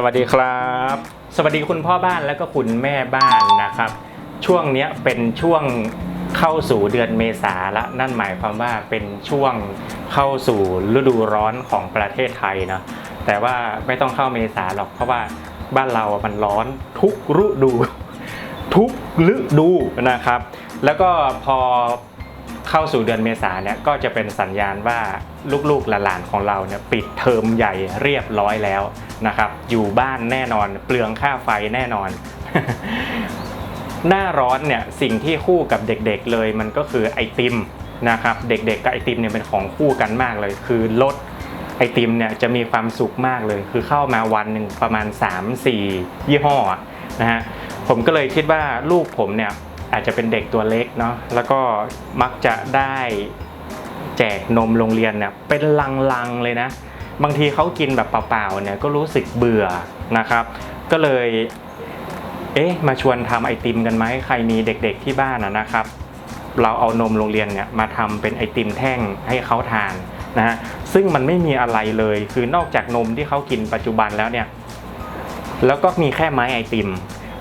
สวัสดีครับ สวัสดีคุณพ่อบ้านและก็คุณแม่บ้านนะครับ ช่วงนี้เป็นช่วงเข้าสู่เดือนเมษาละนั่นหมายความว่าเป็นช่วงเข้าสู่ฤดูร้อนของประเทศไทยนะแต่ว่าไม่ต้องเข้าเมษาหรอกเพราะว่าบ้านเรามันร้อนทุกฤดู ทุกฤดูนะครับ แล้วก็พอ เข้าสู่เดือนเมษาเนี่ยก็จะเป็นสัญญาณว่าลูกๆหลานๆของเราเนี่ยปิดเทอมใหญ่เรียบร้อยแล้วนะครับอยู่บ้านแน่นอนเปลืองค่าไฟแน่นอน หน้าร้อนเนี่ยสิ่งที่คู่กับเด็กๆเลยมันก็คือไอติมนะครับเด็กๆกับไอติมเนี่ยเป็นของคู่กันมากเลย คือรสไอติมเนี่ยจะมีความสุขมากเลย คือเข้ามาวันหนึ่งประมาณ 3-4 ยี่ห้อนะฮะผมก็เลยคิดว่าลูกผมเนี่ย อาจจะเป็นเด็กตัวเล็กเนาะแล้วก็มักจะได้แจกนมโรงเรียนเนี่ยเป็นลังๆเลยนะ บางทีเขากินแบบเปล่าๆเนี่ยก็รู้สึกเบื่อนะครับ ก็เลยเอ๊ะมาชวนทำไอติมกันไหมใครมีเด็กๆที่บ้านนะนะครับ เราเอานมโรงเรียนเนี่ยมาทำเป็นไอติมแท่งให้เขาทานนะฮะซึ่งมันไม่มีอะไรเลยคือนอกจากนมที่เขากินปัจจุบันแล้วเนี่ยแล้วก็มีแค่ไม้ไอติม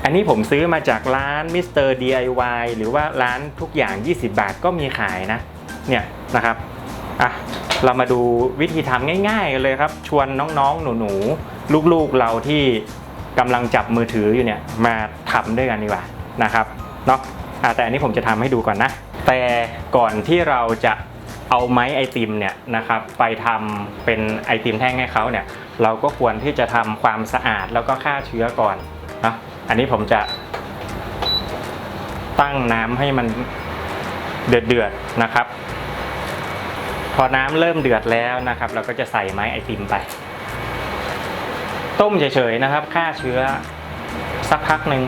อันนี้ผมซื้อมาจากร้านมิสเตอร์ DIY หรือว่าร้านทุกอย่าง 20 บาทก็มีขายนะ เนี่ยนะครับ อะ เรามาดูวิธีทำง่ายๆเลยครับ ชวนน้องๆ หนูๆ ลูกๆ เราที่กำลังจับมือถืออยู่เนี่ย มาทำด้วยกันดีกว่านะครับ เนาะอะแต่อันนี้ผมจะทำให้ดูก่อนนะ แต่ก่อนที่เราจะเอาไม้ไอติมเนี่ยนะครับไปทำเป็นไอติมแท่งให้เขาเนี่ย เราก็ควรที่จะทำความสะอาดแล้วก็ฆ่าเชื้อก่อนนะ อันนี้ผมจะตั้งน้ำให้มันเดือดเดือดๆนะครับ พอน้ำเริ่มเดือดแล้วนะครับ เราก็จะใส่ไม้ไอติมไป ต้มเฉยๆนะครับฆ่าเชื้อสักพักหนึ่ง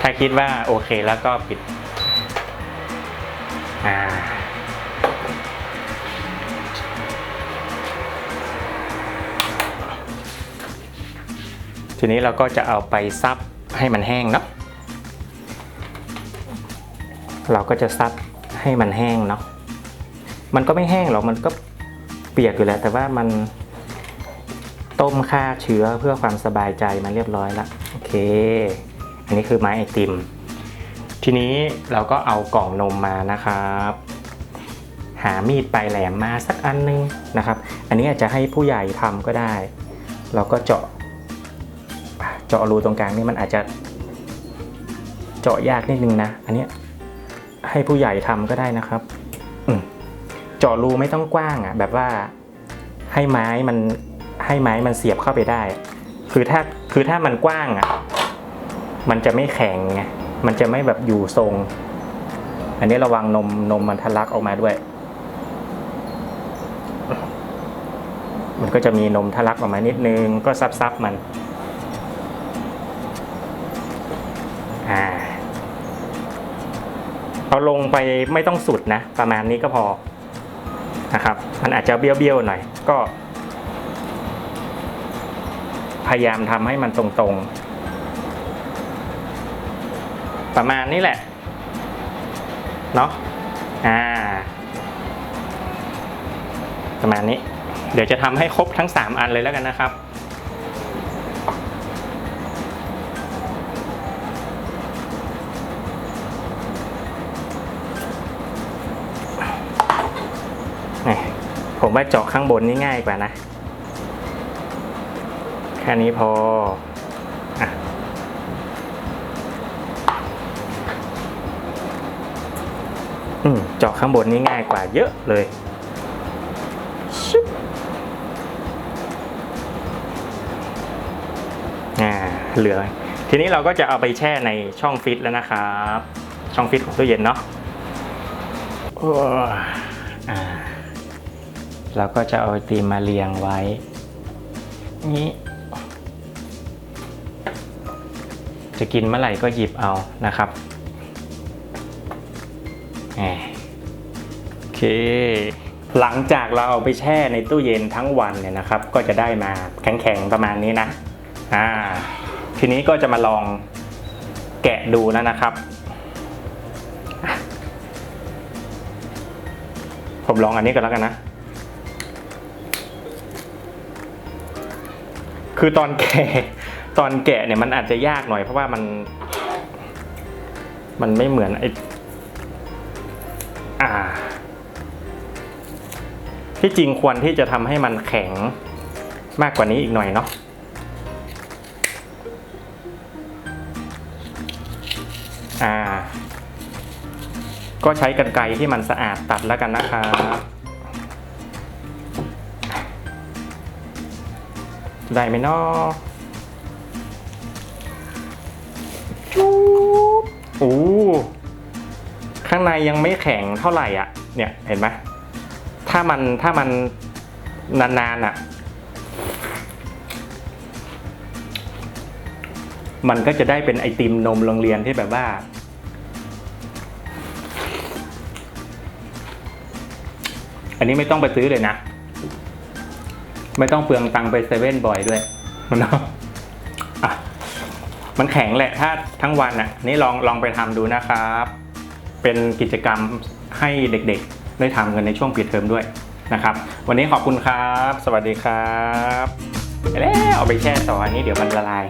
ถ้าคิดว่าโอเคแล้วก็ปิด อ่า ทีนี้เราก็จะเอาไปซับให้มันแห้งเนาะเราก็จะซับให้มันแห้งเนาะมันก็ไม่แห้งหรอกมันก็เปียกอยู่แล้วแต่ว่ามันต้มฆ่าเชื้อเพื่อความสบายใจมาเรียบร้อยละโอเค อันนี้คือไม้ไอติม ทีนี้เราก็เอากล่องนมมานะครับ หามีดปลายแหลมมาสักอันนึงนะครับ อันนี้อาจจะให้ผู้ใหญ่ทำก็ได้ เราก็เจาะ เจาะรูตรงกลางนี่มันอาจจะเจาะยากนิดนึงนะ อันนี้ให้ผู้ใหญ่ทำก็ได้นะครับอเจาะรูไม่ต้องกว้างอะ แบบว่าให้ไม้มันให้ไม้มันเสียบเข้าไปได้ คือถ้าคือถ้ามันกว้างอะ มันจะไม่แข็งไงมันจะไม่แบบอยู่ทรง อันนี้ระวังนมนมมันทะลักออกมาด้วย มันก็จะมีนมทะลักออกมานิดนึงก็ซับซับมัน อ่าเอาลงไปไม่ต้องสุดนะ ประมาณนี้ก็พอนะครับ มันอาจจะเบี้ยวๆหน่อย ก็ พยายามทำให้มันตรงๆ ประมาณนี้แหละ เนาะอ่า ประมาณนี้ เดี๋ยวจะทำให้ครบทั้ง 3 อันเลยแล้วกันนะครับ ผมว่าเจาะข้างบนนี่ง่ายกว่านะ แค่นี้พออะอืมเจาะข้างบนนี่ง่ายกว่าเยอะเลยชึบอ่าเหลือ ทีนี้เราก็จะเอาไปแช่ในช่องฟิตแล้วนะครับ ช่องฟิตของตู้เย็นเนาะอ่า เราก็จะเอาไอติมมาเรียงไว้ นี้จะกินเมื่อไหร่ก็หยิบเอานะครับโอเค หลังจากเราเอาไปแช่ในตู้เย็นทั้งวันเนี่ยนะครับ ก็จะได้มาแข็งๆประมาณนี้นะ อ่า ทีนี้ก็จะมาลองแกะดูแล้วนะครับ ผมลองอันนี้กันแล้วกันนะ คือตอนแกะตอนแกะเนี่ยมันอาจจะยากหน่อยเพราะว่ามัน มันไม่เหมือนไออ่า ที่จริงควรที่จะทำให้มันแข็งมากกว่านี้อีกหน่อยเนาะอ่า ก็ใช้กันไกรที่มันสะอาดตัดแล้วกันนะครับ ได้ไหมเนาะจู๊บโอ้ข้างในยังไม่แข็งเท่าไหร่อะ เนี่ยเห็นไหมถ้ามันถ้ามันนานๆอะ มันก็จะได้เป็นไอติมนมโรงเรียนที่แบบว่า อันนี้ไม่ต้องไปซื้อเลยนะ ไม่ต้องเปลืองตังไปเซเว่นบ่อยด้วยมันอะมันแข็งแหละถ้าทั้งวันอะนี่ลองลองไปทำดูนะครับ เป็นกิจกรรมให้เด็กๆ ได้ทำกันในช่วงปิดเทอมด้วยนะครับ วันนี้ขอบคุณครับ สวัสดีครับไปแล้วเอาไปแช่ต่ออันนี้เดี๋ยวมันละลาย